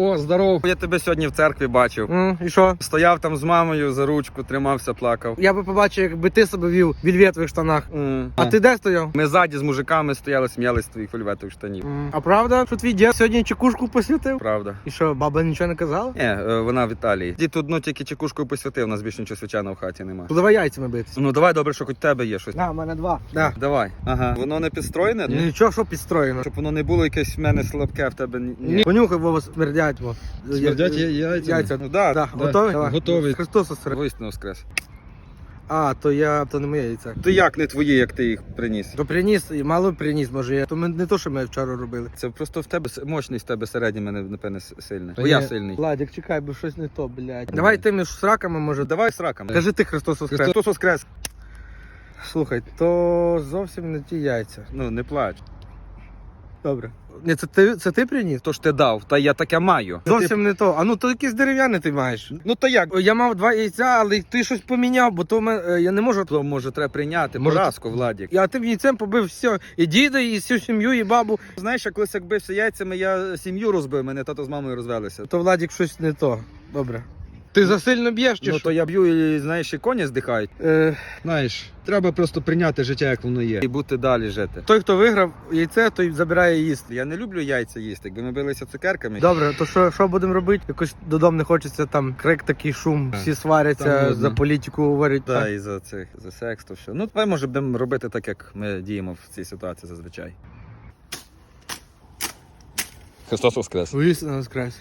О, здоров. Я тебе сьогодні в церкві бачив. М, і що? Стояв там з мамою за ручку, тримався, плакав. Я би побачив, якби ти себе вів в вільветових штанах. М. А ти де стояв? Ми ззаді з мужиками стояли, сміялись з твоїх фольветових штанів. М, А правда, що твій дід сьогодні чекушку посвятив? Правда. І що, баба нічого не казала? Ні, е, вона в Італії. Дід одну тільки чекушкою посвятив, у нас більше нічого свячаного в хаті нема. То давай яйцями битися. Ну давай добре, що хоч тебе є щось. Да, в мене два. Да. Давай. Ага. Воно не підстроєне? Ну, Нічого, що підстроєно. Щоб воно не було якесь в мене слабке, в тебе ні. Понюхай, Вова, смердять. Во. Смердять Я- яйцями? Яйця. Ну да, Да. Да. Готовий? Давай. Готовий. Христос осеред. Воістину воскрес. А, то я, то не моє яйце. То як не твої, як ти їх приніс? То приніс, і мало приніс, може я. То ми не то, що ми вчора робили. Це просто в тебе с- мощний, в тебе середній мене, напевне, с- сильний. Та Бо я сильний. Владик, чекай, бо щось не то, блядь. Давай ти між сраками, може. Давай з раком. Кажи ти Христос воскрес. Христос воскрес. Слухай, то зовсім не ті яйця. Ну, не плач. Добре. Ні, це ти, це ти приніс? То ж ти дав, та я таке маю. Зовсім не то. А ну то якийсь дерев'яний ти маєш. Ну то як? Я мав два яйця, але ти щось поміняв, бо то ми- е, я не можу. То може треба прийняти Може, поразку, Владік. Я тим яйцем побив все. І діда, і всю сім'ю, і бабу. Знаєш, я колись як бився яйцями, я сім'ю розбив, мене тато з мамою розвелися. То Владік щось не то. Добре. Ти засильно б'єш чи Ну що? то я б'ю і знаєш, і коні здихають. Е, Знаєш, треба просто прийняти життя, як воно є. І бути далі жити. той, хто виграв яйце, той забирає їсти. Я не люблю яйця їсти, якби ми билися цукерками. Добре, то що, що будемо робити? Якось додому не хочеться, там крик такий шум, Так. всі сваряться, Там за політику говорять. Та, так? і за цих за секс, то все. Ну, давай може будемо робити так, як ми діємо в цій ситуації зазвичай. Христос Воскрес. Воістину воскрес.